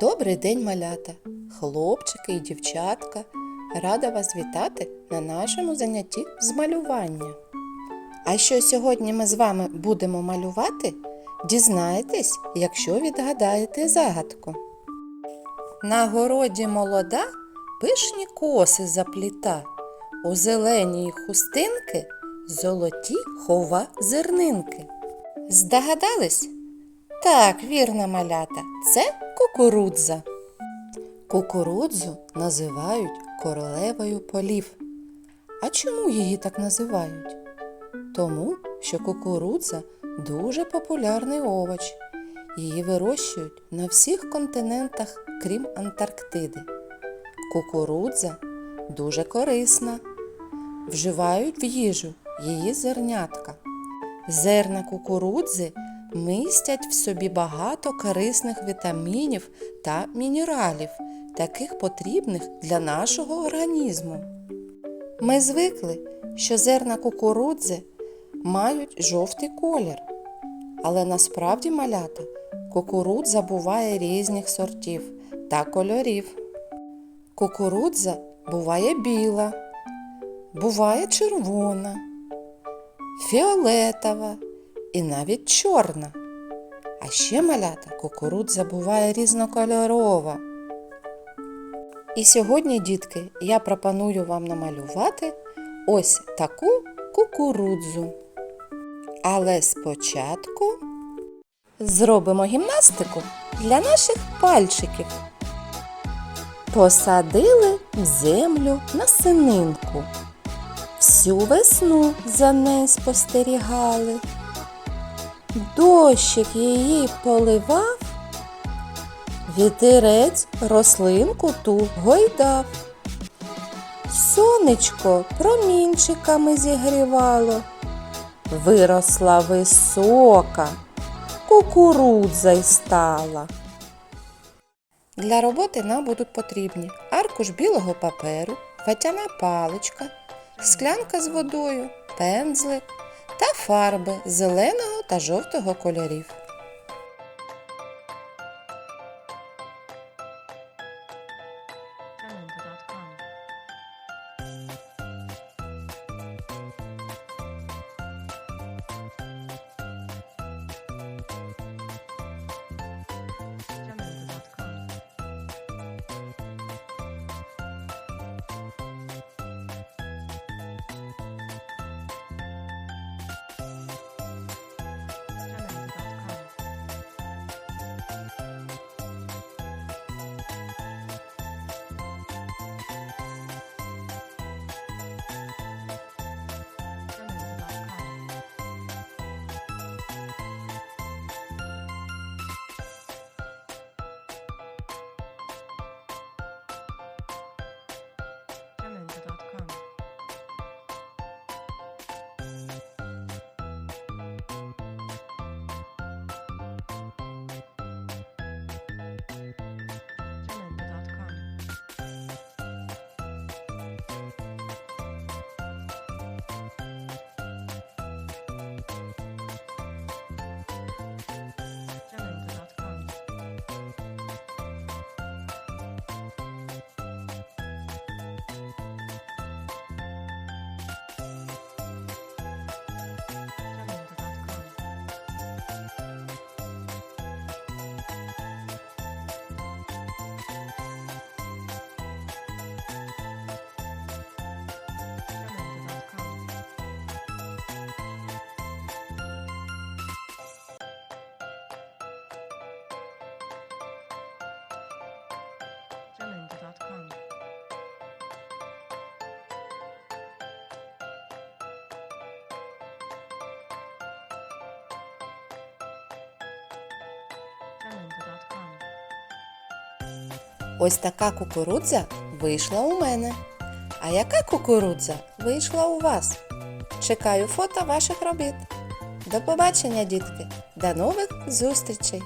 Добрий день, малята, хлопчики і дівчатка. Рада вас вітати на нашому занятті з малювання. А що сьогодні ми з вами будемо малювати? Дізнаєтесь, якщо відгадаєте загадку. На городі молода пишні коси запліта, у зеленій хустинки золоті хова зернинки. Здогадались? Так, вірно, малята, це кукурудза. Кукурудзу називають королевою полів. А чому її так називають? Тому, що кукурудза дуже популярний овоч. Її вирощують на всіх континентах, крім Антарктиди. Кукурудза дуже корисна. Вживають в їжу її зернятка. Зерна кукурудзи містять в собі багато корисних вітамінів та мінералів, таких потрібних для нашого організму. Ми звикли, що зерна кукурудзи мають жовтий колір, але насправді малята кукурудза буває різних сортів та кольорів. Кукурудза буває біла, буває червона, фіолетова і навіть чорна. А ще малята кукурудза буває різнокольорова. І сьогодні, дітки, я пропоную вам намалювати ось таку кукурудзу. Але спочатку зробимо гімнастику для наших пальчиків. Посадили в землю насининку. Всю весну за нею спостерігали. Дощик її поливав, вітерець рослинку ту гойдав. Сонечко промінчиками зігрівало, виросла висока, кукурудза й стала. Для роботи нам будуть потрібні аркуш білого паперу, ватяна паличка, склянка з водою, пензлик та фарби зеленого та жовтого кольорів. Ось така кукурудза вийшла у мене. А яка кукурудза вийшла у вас? Чекаю фото ваших робіт. До побачення, дітки! До нових зустрічей!